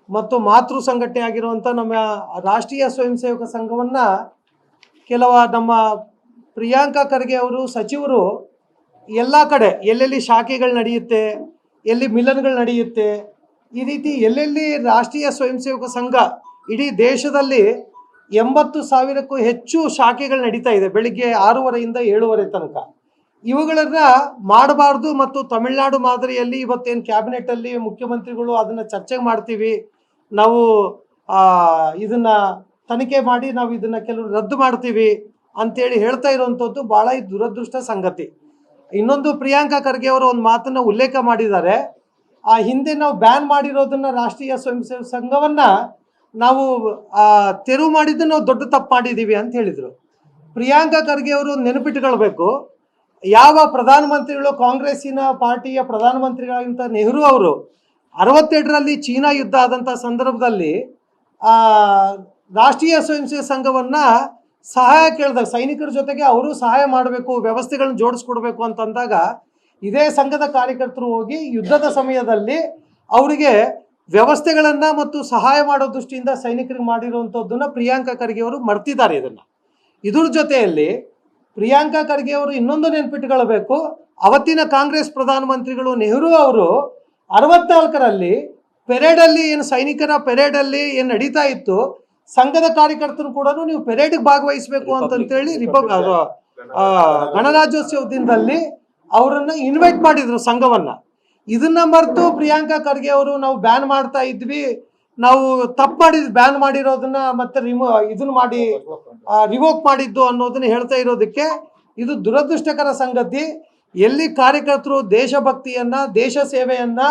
ಮತ್ತು ಮಾತೃ ಸಂಘಟನೆ ಆಗಿರುವಂಥ ನಮ್ಮ ರಾಷ್ಟ್ರೀಯ ಸ್ವಯಂ ಸೇವಕ ಸಂಘವನ್ನ ಕೆಲವ ನಮ್ಮ ಪ್ರಿಯಾಂಕಾ ಖರ್ಗೆ ಅವರು, ಸಚಿವರು ಎಲ್ಲ ಕಡೆ, ಎಲ್ಲೆಲ್ಲಿ ಶಾಖೆಗಳು ನಡೆಯುತ್ತೆ, ಎಲ್ಲಿ ಮಿಲನ್ಗಳು ನಡೆಯುತ್ತೆ ಈ ರೀತಿ ಎಲ್ಲೆಲ್ಲಿ ರಾಷ್ಟ್ರೀಯ ಸ್ವಯಂ ಸೇವಕ ಸಂಘ ಇಡೀ ದೇಶದಲ್ಲಿ ಎಂಬತ್ತು ಸಾವಿರಕ್ಕೂ ಹೆಚ್ಚು ಶಾಖೆಗಳು ನಡೀತಾ ಇದೆ ಬೆಳಿಗ್ಗೆ ಆರೂವರೆಯಿಂದ ಏಳುವರೆ ತನಕ. ಇವುಗಳನ್ನ ಮಾಡಬಾರ್ದು ಮತ್ತು ತಮಿಳುನಾಡು ಮಾದರಿಯಲ್ಲಿ ಇವತ್ತೇನು ಕ್ಯಾಬಿನೆಟಲ್ಲಿ ಮುಖ್ಯಮಂತ್ರಿಗಳು ಅದನ್ನ ಚರ್ಚೆ ಮಾಡ್ತೀವಿ, ನಾವು ಇದನ್ನ ತನಿಖೆ ಮಾಡಿ ನಾವು ಇದನ್ನ ಕೆಲವು ರದ್ದು ಮಾಡ್ತೀವಿ ಅಂತೇಳಿ ಹೇಳ್ತಾ ಇರುವಂಥದ್ದು ಬಹಳ ದುರದೃಷ್ಟ ಸಂಗತಿ. ಇನ್ನೊಂದು ಪ್ರಿಯಾಂಕಾ ಖರ್ಗೆ ಅವರು ಒಂದು ಮಾತನ್ನ ಉಲ್ಲೇಖ ಮಾಡಿದ್ದಾರೆ. ಆ ಹಿಂದೆ ನಾವು ಬ್ಯಾನ್ ಮಾಡಿರೋದನ್ನ ರಾಷ್ಟ್ರೀಯ ಸ್ವಯಂ ಸೇವಕ ಸಂಘವನ್ನ ನಾವು ಆ, ತೆರವು ಮಾಡಿದ್ದು ನಾವು ದೊಡ್ಡ ತಪ್ಪು ಮಾಡಿದ್ದೀವಿ ಅಂತ ಹೇಳಿದರು. ಪ್ರಿಯಾಂಕಾ ಖರ್ಗೆ ಅವರು ನೆನಪಿಟ್ಕೊಳ್ಬೇಕು ಯಾವ ಪ್ರಧಾನಮಂತ್ರಿಗಳು ಕಾಂಗ್ರೆಸ್ಸಿನ ಪಾರ್ಟಿಯ ಪ್ರಧಾನಮಂತ್ರಿಗಳಾದಂಥ ನೆಹರು ಅವರು ಅರವತ್ತೆರಡರಲ್ಲಿ ಚೀನಾ ಯುದ್ಧ ಆದಂಥ ಸಂದರ್ಭದಲ್ಲಿ ಆ, ರಾಷ್ಟ್ರೀಯ ಸ್ವಯಂ ಸೇವಕ ಸಂಘವನ್ನ ಸಹಾಯ ಕೇಳಿದಾಗ ಸೈನಿಕರ ಜೊತೆಗೆ ಅವರು ಸಹಾಯ ಮಾಡಬೇಕು ವ್ಯವಸ್ಥೆಗಳನ್ನ ಜೋಡಿಸ್ಕೊಡ್ಬೇಕು ಅಂತಂದಾಗ ಇದೇ ಸಂಘದ ಕಾರ್ಯಕರ್ತರು ಹೋಗಿ ಯುದ್ಧದ ಸಮಯದಲ್ಲಿ ಅವರಿಗೆ ವ್ಯವಸ್ಥೆಗಳನ್ನ ಮತ್ತು ಸಹಾಯ ಮಾಡೋ ದೃಷ್ಟಿಯಿಂದ ಸೈನಿಕರಿಗೆ ಮಾಡಿರುವಂಥದ್ದನ್ನು ಪ್ರಿಯಾಂಕಾ ಖರ್ಗೆ ಅವರು ಮರ್ತಿದ್ದಾರೆ ಇದನ್ನ. ಇದ್ರ ಜೊತೆಯಲ್ಲಿ ಪ್ರಿಯಾಂಕಾ ಖರ್ಗೆ ಅವರು ಇನ್ನೊಂದು ನೆನ್ಪಿಟ್ಕೊಳ್ಬೇಕು. ಅವತ್ತಿನ ಕಾಂಗ್ರೆಸ್ ಪ್ರಧಾನಮಂತ್ರಿಗಳು ನೆಹರು ಅವರು ಅರವತ್ನಾಲ್ಕರಲ್ಲಿ ಪೆರೇಡಲ್ಲಿ ಏನು ಸೈನಿಕರ ಪೆರೇಡಲ್ಲಿ ಏನು ನಡೀತಾ ಇತ್ತು ಸಂಘದ ಕಾರ್ಯಕರ್ತರು ಕೂಡ ನೀವು ಪೆರೇಡ್ಗೆ ಭಾಗವಹಿಸಬೇಕು ಅಂತಂತೇಳಿ ರಿಪಬ್ ಗಣರಾಜ್ಯೋತ್ಸವ ದಿನದಲ್ಲಿ ಅವರನ್ನ ಇನ್ವೈಟ್ ಮಾಡಿದ್ರು ಸಂಘವನ್ನ. ಇದನ್ನ ಮರೆತು ಪ್ರಿಯಾಂಕಾ ಖರ್ಗೆ ಅವರು ನಾವು ಬ್ಯಾನ್ ಮಾಡ್ತಾ ಇದ್ವಿ. ನಾವು ತಪ್ಪು ಮಾಡಿದ್ ಬ್ಯಾನ್ ಮಾಡಿರೋದನ್ನ ಮತ್ತೆ ರಿಮೂ ಇದನ್ನ ಮಾಡಿ ರಿವೋಕ್ ಮಾಡಿದ್ದು ಅನ್ನೋದನ್ನ ಹೇಳ್ತಾ ಇರೋದಕ್ಕೆ ಇದು ದುರದೃಷ್ಟಕರ ಸಂಗತಿ. ಎಲ್ಲಿ ಕಾರ್ಯಕರ್ತರು ದೇಶಭಕ್ತಿಯನ್ನ, ದೇಶ ಸೇವೆಯನ್ನ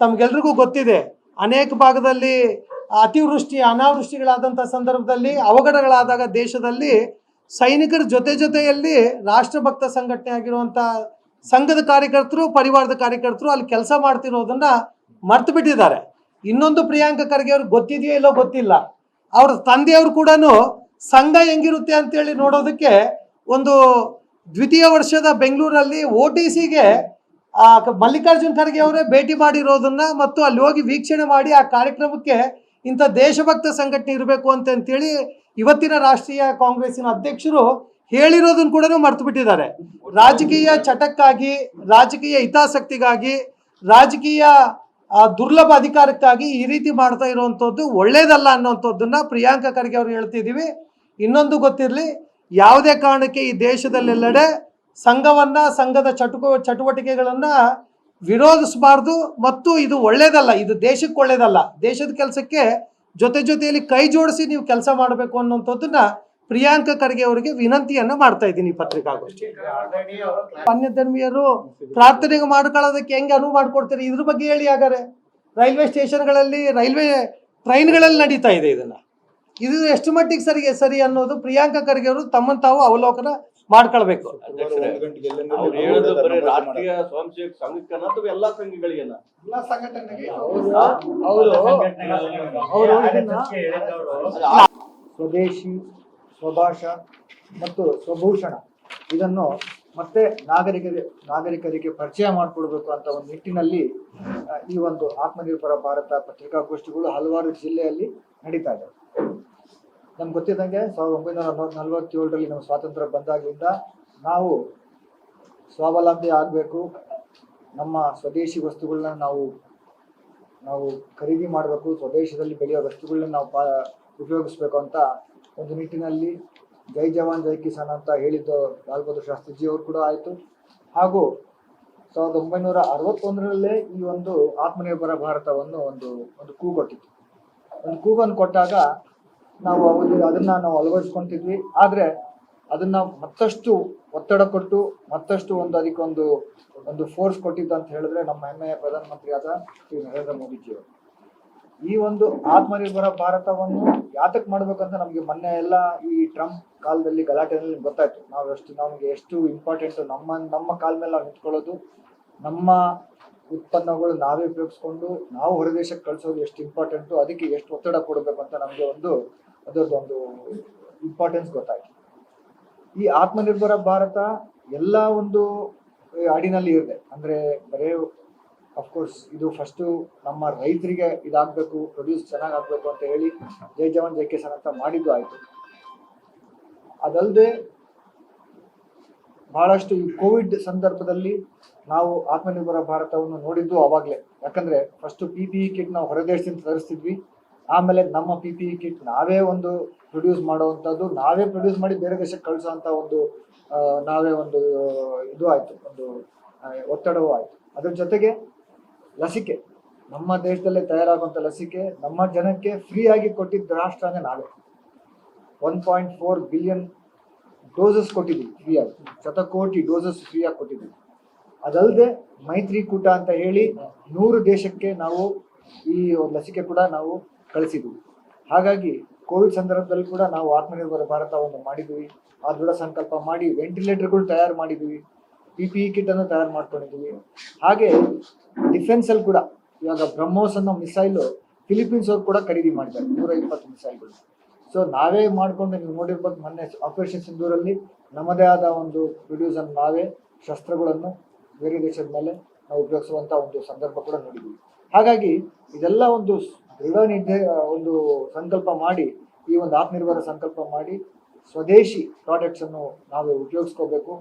ತಮ್ಗೆಲ್ರಿಗೂ ಗೊತ್ತಿದೆ. ಅನೇಕ ಭಾಗದಲ್ಲಿ ಅತಿವೃಷ್ಟಿ ಅನಾವೃಷ್ಟಿಗಳಾದಂಥ ಸಂದರ್ಭದಲ್ಲಿ, ಅವಘಡಗಳಾದಾಗ ದೇಶದಲ್ಲಿ ಸೈನಿಕರ ಜೊತೆ ಜೊತೆಯಲ್ಲಿ ರಾಷ್ಟ್ರಭಕ್ತ ಸಂಘಟನೆ ಆಗಿರುವಂಥ ಸಂಘದ ಕಾರ್ಯಕರ್ತರು, ಪರಿವಾರದ ಕಾರ್ಯಕರ್ತರು ಅಲ್ಲಿ ಕೆಲಸ ಮಾಡ್ತಿರೋದನ್ನ ಮರ್ತು ಬಿಟ್ಟಿದ್ದಾರೆ ಇನ್ನೊಂದು ಪ್ರಿಯಾಂಕ ಖರ್ಗೆ ಅವ್ರಿಗೆ ಗೊತ್ತಿದೆಯೋ ಇಲ್ಲೋ ಗೊತ್ತಿಲ್ಲ. ಅವ್ರ ತಂದೆಯವರು ಕೂಡ ಸಂಘ ಹೆಂಗಿರುತ್ತೆ ಅಂತೇಳಿ ನೋಡೋದಕ್ಕೆ ಒಂದು ದ್ವಿತೀಯ ವರ್ಷದ ಬೆಂಗಳೂರಲ್ಲಿ ಓ ಟಿ ಸಿಗೆ ಮಲ್ಲಿಕಾರ್ಜುನ್ ಖರ್ಗೆ ಅವರೇ ಭೇಟಿ ಮಾಡಿರೋದನ್ನ ಮತ್ತು ಅಲ್ಲಿ ಹೋಗಿ ವೀಕ್ಷಣೆ ಮಾಡಿ ಆ ಕಾರ್ಯಕ್ರಮಕ್ಕೆ ಇಂಥ ದೇಶಭಕ್ತ ಸಂಘಟನೆ ಇರಬೇಕು ಅಂತ ಅಂತೇಳಿ ಇವತ್ತಿನ ರಾಷ್ಟ್ರೀಯ ಕಾಂಗ್ರೆಸ್ಸಿನ ಅಧ್ಯಕ್ಷರು ಹೇಳಿರೋದನ್ನು ಕೂಡ ಮರ್ತು ಬಿಟ್ಟಿದ್ದಾರೆ. ರಾಜಕೀಯ ಚಟಕ್ಕಾಗಿ, ರಾಜಕೀಯ ಹಿತಾಸಕ್ತಿಗಾಗಿ, ರಾಜಕೀಯ ದುರ್ಲಭ ಅಧಿಕಾರಕ್ಕಾಗಿ ಈ ರೀತಿ ಮಾಡ್ತಾ ಇರುವಂಥದ್ದು ಒಳ್ಳೇದಲ್ಲ ಅನ್ನೋಂಥದ್ದನ್ನ ಪ್ರಿಯಾಂಕಾ ಖರ್ಗೆ ಅವರು ಹೇಳ್ತಿದ್ದೀವಿ ಇನ್ನೊಂದು ಗೊತ್ತಿರಲಿ, ಯಾವುದೇ ಕಾರಣಕ್ಕೆ ಈ ದೇಶದಲ್ಲೆಲ್ಲೆಡೆ ಸಂಘವನ್ನ, ಸಂಘದ ಚಟುಕ, ಚಟುವಟಿಕೆಗಳನ್ನ ವಿರೋಧಿಸಬಾರ್ದು ಮತ್ತು ಇದು ಒಳ್ಳೇದಲ್ಲ, ಇದು ದೇಶಕ್ಕೆ ಒಳ್ಳೇದಲ್ಲ. ದೇಶದ ಕೆಲಸಕ್ಕೆ ಜೊತೆ ಜೊತೆಯಲ್ಲಿ ಕೈ ಜೋಡಿಸಿ ನೀವು ಕೆಲಸ ಮಾಡಬೇಕು ಅನ್ನೋಂಥದ್ದನ್ನ ಪ್ರಿಯಾಂಕಾ ಖರ್ಗೆ ಅವರಿಗೆ ವಿನಂತಿಯನ್ನ ಮಾಡ್ತಾ ಇದ್ದೀನಿ ಪತ್ರಿಕಾಗೋಷ್ಠಿ. ಅನ್ಯ ಧರ್ಮೀಯರು ಪ್ರಾರ್ಥನೆಗೆ ಮಾಡ್ಕೊಳ್ಳೋದಕ್ಕೆ ಹೆಂಗೆ ಅನುವು ಮಾಡ್ಕೊಡ್ತೀರಿ? ಇದ್ರ ಬಗ್ಗೆ ಹೇಳಿ ಹಾಗಾದ್ರೆ. ರೈಲ್ವೆ ಸ್ಟೇಷನ್ಗಳಲ್ಲಿ ರೈಲ್ವೆ ಟ್ರೈನ್ಗಳಲ್ಲಿ ನಡೀತಾ ಇದೆ ಇದನ್ನ. ಇದು ಎಷ್ಟು ಮಟ್ಟಿಗೆ ಸರಿ ಸರಿ ಅನ್ನೋದು ಪ್ರಿಯಾಂಕ ಖರ್ಗೆ ಅವರು ತಮ್ಮನ್ನು ತಾವು ಅವಲೋಕನ ಮಾಡ್ಕೊಳ್ಬೇಕು. ಅವ್ರು ಹೇಳೋದು ಬರೀ ರಾಷ್ಟ್ರೀಯ ಸ್ವಯಂ ಸೇವಕ ಸಂಘಕ್ಕನ ಅಥವಾ ಎಲ್ಲಾ ಸಂಘಗಳಿಗೆನ ಅವರು ಅವರು ಇದನ್ನ ಸ್ವದೇಶಿ ಸ್ವಭಾಷಾ ಮತ್ತು ಸ್ವಭೂಷಣ. ಇದನ್ನು ಮತ್ತೆ ನಾಗರಿಕರಿಗೆ ನಾಗರಿಕರಿಗೆ ಪರಿಚಯ ಮಾಡಿಕೊಡ್ಬೇಕು ಅಂತ ಒಂದು ನಿಟ್ಟಿನಲ್ಲಿ ಈ ಒಂದು ಆತ್ಮನಿರ್ಭರ ಭಾರತ ಪತ್ರಿಕಾಗೋಷ್ಠಿಗಳು ಹಲವಾರು ಜಿಲ್ಲೆಯಲ್ಲಿ ನಡೀತಾ ಇದೆ. ನಮ್ಗೆ ಗೊತ್ತಿದ್ದಂಗೆ ಸಾವಿರದ ಒಂಬೈನೂರ ನಲವತ್- ನಲವತ್ತೇಳರಲ್ಲಿ ನಮ್ಮ ಸ್ವಾತಂತ್ರ್ಯ ಬಂದಾಗಲಿಂದ ನಾವು ಸ್ವಾವಲಂಬಿ ಆಗಬೇಕು. ನಮ್ಮ ಸ್ವದೇಶಿ ವಸ್ತುಗಳನ್ನ ನಾವು ನಾವು ಖರೀದಿ ಮಾಡಬೇಕು. ಸ್ವದೇಶದಲ್ಲಿ ಬೆಳೆಯೋ ವಸ್ತುಗಳನ್ನ ನಾವು ಉಪಯೋಗಿಸ್ಬೇಕು ಅಂತ ಒಂದು ನಿಟ್ಟಿನಲ್ಲಿ ಜೈ ಜವಾನ್, ಜೈ ಕಿಸಾನ್ ಅಂತ ಹೇಳಿದ್ದು ಲಾಲ್ ಬಹದ್ದೂರ್ ಶಾಸ್ತ್ರಿಜಿ ಅವರು ಕೂಡ ಆಯಿತು. ಹಾಗೂ ಸಾವಿರದ ಒಂಬೈನೂರ ಅರವತ್ತೊಂದರಲ್ಲೇ ಈ ಒಂದು ಆತ್ಮನಿರ್ಭರ ಭಾರತವನ್ನು ಒಂದು ಒಂದು ಕೂಗೊಟ್ಟಿತ್ತು ಒಂದು ಕೂಗನ್ನು ಕೊಟ್ಟಾಗ ನಾವು ಅವಧಿ, ಅದನ್ನ ನಾವು ಅಳವಡಿಸ್ಕೊಂತಿದ್ವಿ. ಆದರೆ ಅದನ್ನ ಮತ್ತಷ್ಟು ಒತ್ತಡ ಕೊಟ್ಟು, ಮತ್ತಷ್ಟು ಒಂದು ಅದಕ್ಕೊಂದು, ಒಂದು ಫೋರ್ಸ್ ಕೊಟ್ಟಿದ್ದು ಅಂತ ಹೇಳಿದ್ರೆ ನಮ್ಮ ಹೆಮ್ಮೆಯ ಪ್ರಧಾನಮಂತ್ರಿಯಾದ ಶ್ರೀ ನರೇಂದ್ರ ಮೋದಿಜಿಯವರು. ಈ ಒಂದು ಆತ್ಮನಿರ್ಭರ ಭಾರತವನ್ನು ಯಾತಕ್ ಮಾಡ್ಬೇಕಂತ ನಮ್ಗೆ ಮೊನ್ನೆ ಎಲ್ಲ ಈ ಟ್ರಂಪ್ ಕಾಲದಲ್ಲಿ ಗಲಾಟೆನಲ್ಲಿ ಗೊತ್ತಾಯ್ತು. ನಾವು ಎಷ್ಟು ನಮಗೆ ಎಷ್ಟು ಇಂಪಾರ್ಟೆಂಟ್ ನಮ್ಮ ನಮ್ಮ ಕಾಲ ಮೇಲೆ ನಾವು ನಿಂತ್ಕೊಳ್ಳೋದು, ನಮ್ಮ ಉತ್ಪನ್ನಗಳು ನಾವೇ ಉಪಯೋಗಿಸ್ಕೊಂಡು ನಾವು ಹೊರದೇಶಕ್ಕೆ ಕಳಿಸೋದು ಎಷ್ಟು ಇಂಪಾರ್ಟೆಂಟು ಅದಕ್ಕೆ ಎಷ್ಟು ಒತ್ತಡ ಕೊಡಬೇಕು ಅಂತ ನಮಗೆ ಒಂದು ಅದರದ್ದೊಂದು ಇಂಪಾರ್ಟೆನ್ಸ್ ಗೊತ್ತಾಯ್ತು. ಈ ಆತ್ಮನಿರ್ಭರ ಭಾರತ ಎಲ್ಲ ಒಂದು ಅಡಿನಲ್ಲಿ ಇದೆ ಅಂದ್ರೆ ಬರೇ ಅಫ್ಕೋರ್ಸ್ ಇದು ಫಸ್ಟು ನಮ್ಮ ರೈತರಿಗೆ ಇದಾಗಬೇಕು ಪ್ರೊಡ್ಯೂಸ್ ಚೆನ್ನಾಗಿ ಆಗಬೇಕು ಅಂತ ಹೇಳಿ ಜೈ ಜವಾನ್, ಜೈ ಕಿಸಾನ್ ಅಂತ ಮಾಡಿದ್ದು ಆಯಿತು. ಅದಲ್ಲದೆ ಬಹಳಷ್ಟು ಈ ಕೋವಿಡ್ ಸಂದರ್ಭದಲ್ಲಿ ನಾವು ಆತ್ಮನಿರ್ಭರ ಭಾರತವನ್ನು ನೋಡಿದ್ದು ಅವಾಗಲೇ. ಯಾಕಂದರೆ first P P E kit ನಾವು ಹೊರದೇಶದಿಂದ ತರಿಸ್ತಿದ್ವಿ. ಆಮೇಲೆ ನಮ್ಮ ಪಿ ಪಿ ಇ ಕಿಟ್ ನಾವೇ ಒಂದು ಪ್ರೊಡ್ಯೂಸ್ ಮಾಡುವಂಥದ್ದು, ನಾವೇ ಪ್ರೊಡ್ಯೂಸ್ ಮಾಡಿ ಬೇರೆ ದೇಶಕ್ಕೆ ಕಳಿಸೋಂಥ ಒಂದು ನಾವೇ ಒಂದು, ಇದು ಆಯಿತು, ಒಂದು ಒತ್ತಡವೂ ಆಯಿತು. ಅದ್ರ ಜೊತೆಗೆ ಲಸಿಕೆ. ನಮ್ಮ ದೇಶದಲ್ಲೇ ತಯಾರಾಗುವಂಥ ಲಸಿಕೆ ನಮ್ಮ ಜನಕ್ಕೆ ಫ್ರೀ ಆಗಿ ಕೊಟ್ಟಿದ್ದ ರಾಷ್ಟ್ರ ಅಂದ್ರೆ ನಾವೇ. One point four billion doses ಕೊಟ್ಟಿದ್ದೀವಿ ಫ್ರೀಯಾಗಿ ಶತಕೋಟಿ ಡೋಸಸ್ ಫ್ರೀಯಾಗಿ ಕೊಟ್ಟಿದ್ದೀವಿ. ಅದಲ್ಲದೆ ಮೈತ್ರಿಕೂಟ ಅಂತ ಹೇಳಿ ನೂರು ದೇಶಕ್ಕೆ ನಾವು ಈ ಲಸಿಕೆ ಕೂಡ ನಾವು ಕಳಿಸಿದ್ದೀವಿ. ಹಾಗಾಗಿ ಕೋವಿಡ್ ಸಂದರ್ಭದಲ್ಲಿ ಕೂಡ ನಾವು ಆತ್ಮನಿರ್ಭರ ಭಾರತವನ್ನು ಮಾಡಿದ್ವಿ ಆ ದೃಢ ಸಂಕಲ್ಪ ಮಾಡಿ ವೆಂಟಿಲೇಟರ್ಗಳು ತಯಾರು ಮಾಡಿದ್ವಿ ಪಿ ಪಿ ಇ ಕಿಟ್ ಅನ್ನು ತಯಾರು ಮಾಡ್ಕೊಂಡಿದ್ದೀವಿ ಹಾಗೆ ಡಿಫೆನ್ಸ್ ಅಲ್ಲಿ ಕೂಡ ಇವಾಗ ಬ್ರಹ್ಮೋಸ್ ಅನ್ನೋ ಮಿಸೈಲ್ ಫಿಲಿಪೀನ್ಸ್ ಅವ್ರು ಕೂಡ ಖರೀದಿ ಮಾಡಿದ್ದಾರೆ. ನೂರ ಇಪ್ಪತ್ತು ಮಿಸೈಲ್ಗಳು ಸೊ ನಾವೇ ಮಾಡ್ಕೊಂಡು ನೀವು ನೋಡಿರ್ಬೋದು ಮೊನ್ನೆ ಆಪರೇಷನ್ ಸಿಂಧೂರಲ್ಲಿ ನಮ್ಮದೇ ಆದ ಒಂದು ಪ್ರೊಡ್ಯೂಸ್ ಅನ್ನು ನಾವೇ ಶಸ್ತ್ರಗಳನ್ನು ಬೇರೆ ದೇಶದ ಮೇಲೆ ನಾವು ಉಪಯೋಗಿಸುವಂತ ಒಂದು ಸಂದರ್ಭ ಕೂಡ ನೋಡಿದ್ವಿ ಹಾಗಾಗಿ ಇದೆಲ್ಲ ಒಂದು ದೃಢ ನಿರ್ಧಾರ ಒಂದು ಸಂಕಲ್ಪ ಮಾಡಿ, ಈ ಒಂದು ಆತ್ಮನಿರ್ಭರ ಸಂಕಲ್ಪ ಮಾಡಿ ಸ್ವದೇಶಿ ಪ್ರಾಡಕ್ಟ್ಸ್ ಅನ್ನು ನಾವು ಉಪಯೋಗಿಸ್ಕೋಬೇಕು.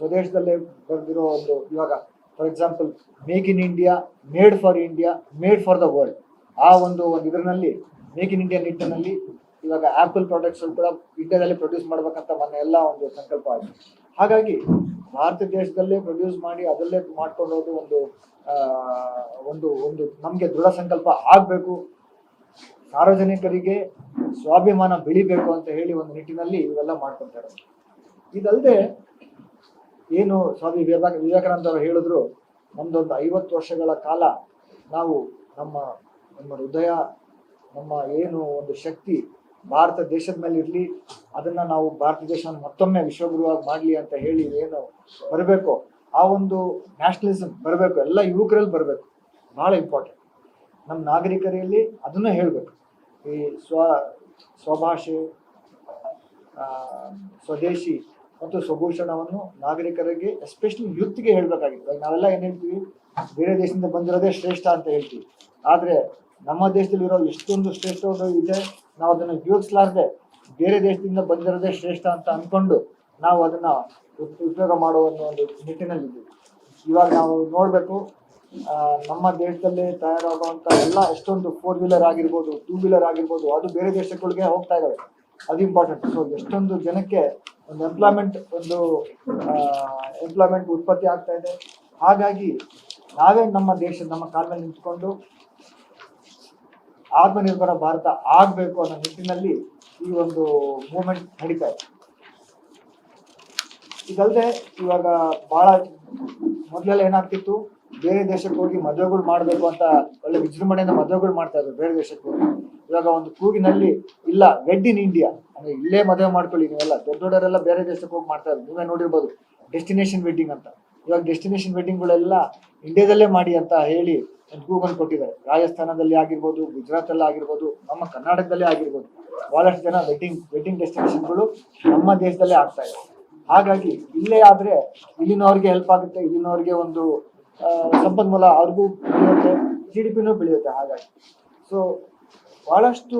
ಸ್ವದೇಶದಲ್ಲೇ ಬರೆದಿರೋ ಒಂದು ಇವಾಗ for example make in India made for India made for the world ಆ ಒಂದು ಒಂದು ಇದರಲ್ಲಿ ಮೇಕ್ ಇನ್ ಇಂಡಿಯಾ ನಿಟ್ಟಿನಲ್ಲಿ ಇವಾಗ ಆಪಲ್ ಪ್ರಾಡಕ್ಟ್ಸ್ ಕೂಡ ಇಂಡಿಯಾದಲ್ಲಿ ಪ್ರೊಡ್ಯೂಸ್ ಮಾಡ್ಬೇಕಂತ ಮೊನ್ನೆ ಎಲ್ಲ ಒಂದು ಸಂಕಲ್ಪ ಆಗಿದೆ ಹಾಗಾಗಿ ಭಾರತ ದೇಶದಲ್ಲೇ ಪ್ರೊಡ್ಯೂಸ್ ಮಾಡಿ ಅದಲ್ಲೇ ಮಾಡ್ಕೊಂಡು ಹೋದು ಒಂದು ಒಂದು ಒಂದು ನಮಗೆ ದೃಢ ಸಂಕಲ್ಪ ಆಗಬೇಕು. ಸಾರ್ವಜನಿಕರಿಗೆ ಸ್ವಾಭಿಮಾನ ಬೆಳಿಬೇಕು ಅಂತ ಹೇಳಿ ಒಂದು ನಿಟ್ಟಿನಲ್ಲಿ ಇವೆಲ್ಲ ಮಾಡ್ಕೊಂತಾರೆ ಇದಲ್ಲದೆ ಏನು ಸ್ವಾಮಿ ವಿವೇಕ ವಿವೇಕಾನಂದ ಅವರು ಹೇಳಿದ್ರು, ನಮ್ದೊಂದು ಐವತ್ತು ವರ್ಷಗಳ ಕಾಲ ನಾವು ನಮ್ಮ ನಮ್ಮ ಹೃದಯ, ನಮ್ಮ ಏನು ಒಂದು ಶಕ್ತಿ ಭಾರತ ದೇಶದ ಮೇಲೆ ಇರಲಿ, ಅದನ್ನ ನಾವು ಭಾರತ ದೇಶವನ್ನು ಮತ್ತೊಮ್ಮೆ ವಿಶ್ವಗುರುವಾಗಿ ಮಾಡಲಿ ಅಂತ ಹೇಳಿ ಏನು ಬರಬೇಕು, ಆ ಒಂದು ನ್ಯಾಷನಲಿಸಮ್ ಬರಬೇಕು, ಎಲ್ಲ ಯುವಕರಲ್ಲಿ ಬರಬೇಕು, ಬಹಳ ಇಂಪಾರ್ಟೆಂಟ್ ನಮ್ಮ ನಾಗರಿಕರಲ್ಲಿ ಅದನ್ನ ಹೇಳಬೇಕು. ಈ ಸ್ವ ಸ್ವಭಾಷೆ ಸ್ವದೇಶಿ ಮತ್ತು ಸ್ವಭೂಷಣವನ್ನು ನಾಗರಿಕರಿಗೆ ಎಸ್ಪೆಷಲಿ ಯೂತ್ಗೆ ಹೇಳಬೇಕಾಗಿತ್ತು. ನಾವೆಲ್ಲ ಏನು ಹೇಳ್ತೀವಿ? ಬೇರೆ ದೇಶದಿಂದ ಬಂದಿರೋದೇ ಶ್ರೇಷ್ಠ ಅಂತ ಹೇಳ್ತೀವಿ. ಆದರೆ ನಮ್ಮ ದೇಶದಲ್ಲಿರೋ ಎಷ್ಟೊಂದು ಶ್ರೇಷ್ಠ ಇದೆ, ನಾವು ಅದನ್ನ ಉಪಯೋಗಿಸ್ಲಾರ್ದೆ ಬೇರೆ ದೇಶದಿಂದ ಬಂದಿರೋದೇ ಶ್ರೇಷ್ಠ ಅಂತ ಅನ್ಕೊಂಡು ನಾವು ಅದನ್ನ ಉಪಯೋಗ ಮಾಡುವ ಒಂದು ನಿಟ್ಟಿನಲ್ಲಿ ಇದ್ದೀವಿ. ಇವಾಗ ನಾವು ನೋಡ್ಬೇಕು ನಮ್ಮ ದೇಶದಲ್ಲಿ ತಯಾರಾಗುವಂತ ಎಲ್ಲ ಎಷ್ಟೊಂದು ಫೋರ್ ವೀಲರ್ ಆಗಿರ್ಬೋದು ಟೂ ವೀಲರ್ ಆಗಿರ್ಬೋದು, ಅದು ಬೇರೆ ದೇಶಗಳಿಗೆ ಹೋಗ್ತಾ ಇದ್ದಾವೆ ಅದು ಇಂಪಾರ್ಟೆಂಟ್ ಸೊ ಎಷ್ಟೊಂದು ಜನಕ್ಕೆ ಒಂದು ಎಂಪ್ಲಾಯ್ಮೆಂಟ್ ಒಂದು ಎಂಪ್ಲಾಯ್ಮೆಂಟ್ ಉತ್ಪತ್ತಿ ಆಗ್ತಾ ಇದೆ. ಹಾಗಾಗಿ ನಾವೇ ನಮ್ಮ ದೇಶ, ನಮ್ಮ ಕಾಲ ನಿಂತ್ಕೊಂಡು ಆತ್ಮನಿರ್ಭರ ಭಾರತ ಆಗಬೇಕು ಅನ್ನೋ ನಿಟ್ಟಿನಲ್ಲಿ ಈ ಒಂದು ಮೂವ್ಮೆಂಟ್ ನಡೀತಾ ಇದೆ. ಇದಲ್ಲದೆ ಇವಾಗ ಬಹಳ ಮೊದಲೆಲ್ಲ ಏನಾಗ್ತಿತ್ತು? ಬೇರೆ ದೇಶಕ್ಕೆ ಹೋಗಿ ಮದುವೆಗಳು ಮಾಡಬೇಕು ಅಂತ ಒಳ್ಳೆ ವಿಜೃಂಭಣೆಯಿಂದ ಮದುವೆಗಳು ಮಾಡ್ತಾ ಇದ್ರು ಬೇರೆ ದೇಶಕ್ಕೆ ಇವಾಗ ಒಂದು ಕೂಗಿನಲ್ಲಿ, ಇಲ್ಲ ವೆಡ್ ಇನ್ ಇಂಡಿಯಾ. ಅಂದ್ರೆ ಇಲ್ಲೇ ಮದುವೆ ಮಾಡ್ಕೊಳ್ಳಿ ನೀವೆಲ್ಲ. ದೊಡ್ಡ ದೊಡ್ಡವರೆಲ್ಲ ಬೇರೆ ದೇಶಕ್ಕೆ ಹೋಗಿ ಮಾಡ್ತಾ ಇದ್ರು. ನೀವೇ ನೋಡಿರ್ಬೋದು, ಡೆಸ್ಟಿನೇಷನ್ ವೆಡ್ಡಿಂಗ್ ಅಂತ. ಇವಾಗ ಡೆಸ್ಟಿನೇಷನ್ ವೆಡ್ಡಿಂಗ್ಗಳೆಲ್ಲ ಇಂಡಿಯಾದಲ್ಲೇ ಮಾಡಿ ಅಂತ ಹೇಳಿ ಒಂದು ಕೂಗನ್ನು ಕೊಟ್ಟಿದ್ದಾರೆ. ರಾಜಸ್ಥಾನದಲ್ಲಿ ಆಗಿರ್ಬೋದು ಗುಜರಾತ್ ಅಲ್ಲಿ ಆಗಿರ್ಬೋದು, ನಮ್ಮ ಕರ್ನಾಟಕದಲ್ಲೇ ಆಗಿರ್ಬೋದು. ಬಹಳಷ್ಟು ಜನ ವೆಡ್ಡಿಂಗ್ ವೆಡ್ಡಿಂಗ್ ಡೆಸ್ಟಿನೇಷನ್ಗಳು ನಮ್ಮ ದೇಶದಲ್ಲೇ ಆಗ್ತಾ ಇದೆ. ಹಾಗಾಗಿ ಇಲ್ಲೇ ಆದ್ರೆ ಇಲ್ಲಿನವ್ರಿಗೆ ಹೆಲ್ಪ್ ಆಗುತ್ತೆ, ಇಲ್ಲಿನವ್ರಿಗೆ ಒಂದು ಸಂಪನ್ಮೂಲ ಅವ್ರಿಗೂ ಬೆಳೆಯುತ್ತೆ ಜಿ ಡಿ ಪಿನೂ ಬೆಳೆಯುತ್ತೆ ಹಾಗಾಗಿ. ಸೊ ಬಹಳಷ್ಟು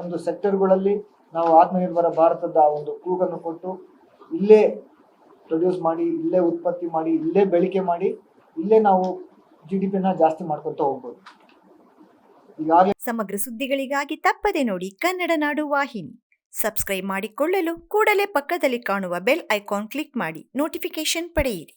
ಒಂದು ಸೆಕ್ಟರ್ಗಳಲ್ಲಿ ನಾವು ಆತ್ಮನಿರ್ಭರ ಭಾರತದ ಒಂದು ಕೂಗನ್ನು ಕೊಟ್ಟು ಇಲ್ಲೇ ಪ್ರೊಡ್ಯೂಸ್ ಮಾಡಿ, ಇಲ್ಲೇ ಉತ್ಪತ್ತಿ ಮಾಡಿ, ಇಲ್ಲೇ ಬೆಳಿಕೆ ಮಾಡಿ, ಇಲ್ಲೇ ನಾವು ಜಿ ಡಿ ಪಿನ ಜಾಸ್ತಿ ಮಾಡ್ಕೊತ ಹೋಗ್ಬೋದು. ಈಗಾಗಲೇ ಸಮಗ್ರ ಸುದ್ದಿಗಳಿಗಾಗಿ ತಪ್ಪದೆ ನೋಡಿ ಕನ್ನಡ ನಾಡು ವಾಹಿನಿ. ಸಬ್ಸ್ಕ್ರೈಬ್ ಮಾಡಿಕೊಳ್ಳಲು ಕೂಡಲೇ ಪಕ್ಕದಲ್ಲಿ ಕಾಣುವ ಬೆಲ್ ಐಕಾನ್ ಕ್ಲಿಕ್ ಮಾಡಿ ನೋಟಿಫಿಕೇಶನ್ ಪಡೆಯಿರಿ.